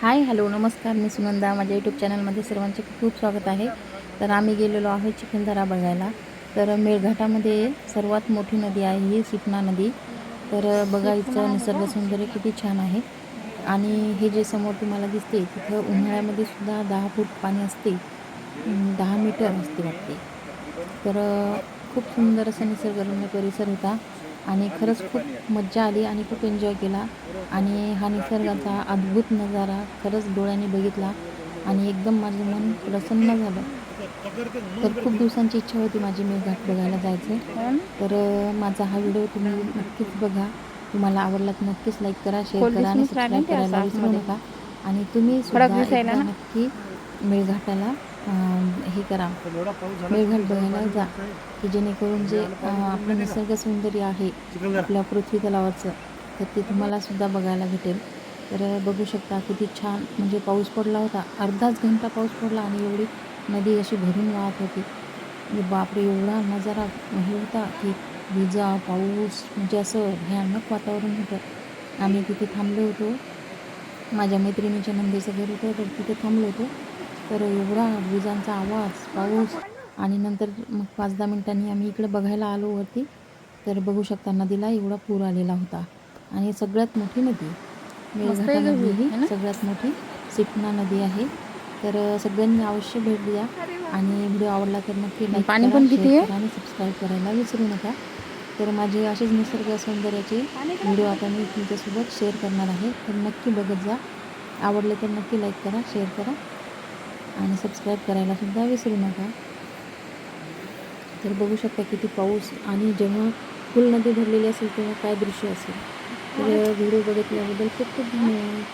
Hi hello नमस्कार. मी सुनंदा. माझ्या YouTube चॅनलमध्ये सर्वांचे खूप स्वागत आहे. तर आम्ही गेलेलो आहोत चिखलदरा बघायला. तर मेळघाटामध्ये सर्वात मोठी नदी आहे ही सिपना नदी. तर बघा इथं निसर्ग सौंदर्य किती छान आहे. आणि हे जे समोर तुम्हाला दिसते तिथं उन्हाळ्यामध्ये सुद्धा दहा फूट पाणी असते. दहा मीटर असते वाटते. तर खूप सुंदर असा निसर्गरम्य परिसर होता. आणि खरंच खूप मज्जा आली आणि खूप एन्जॉय केला. आणि हा निसर्गाचा अद्भुत नजारा खरंच डोळ्यांनी बघितला आणि एकदम माझं मन प्रसन्न झालं. तर खूप दिवसांची इच्छा होती माझी मेघाट बघायला जायचं. तर माझा हा व्हिडिओ तुम्ही नक्कीच बघा. तुम्हाला आवडला तर नक्कीच लाईक करा शेअर करा आणि सबस्क्राईब करायला विसरू. नका. आणि तुम्ही? नक्की मेळघाटाला हे करा. मेळघाट बघायला जा. की जेणेकरून जे आपलं निसर्ग सौंदर्य आहे आपल्या पृथ्वी तलावाचं तर ते तुम्हाला सुद्धा बघायला भेटेल. तर बघू शकता किती छान म्हणजे पाऊस पडला होता. अर्धाच घंटा पाऊस पडला आणि एवढी नदी अशी भरून वाहत होती. म्हणजे बापरे एवढा नजारा हे होता की विजा पाऊस म्हणजे असं भयानक वातावरण होतं. आम्ही तिथे थांबलो होतो. माझ्या मैत्रिणीच्या नंदेचं घर होतं तर तिथे थांबलो होतो. तर एवढा विजांचा आवाज पाऊस आणि नंतर मग पाच दहा मिनिटांनी आम्ही इकडे बघायला आलो वरती तर बघू शकता नदीला एवढा पूर आलेला होता. आणि सगळ्यात मोठी नदी मेळघाटा है? सगळ्यात मोठी सिपना नदी आहे. तर सगळ्यांनी अवश्य भेट द्या. आणि व्हिडिओ आवडला तर नक्की लाईक पाणी पण किती आणि सबस्क्राईब करायला विसरू नका. तर माझे असेच निसर्ग सौंदर्याचे व्हिडिओ आता मी तुमच्यासोबत शेअर करणार आहे. तर नक्की बघत जा. आवडले तर नक्की लाईक करा शेअर करा. आणि सबस्क्राईब करायला सुद्धा विसरू नका. तर बघू शकता किती पाऊस आणि जेव्हा फुल नदी भरलेली असेल तेव्हा काय दृश्य असेल. तर व्हिडिओ बघितल्याबद्दल खूप खूप धन्यवाद.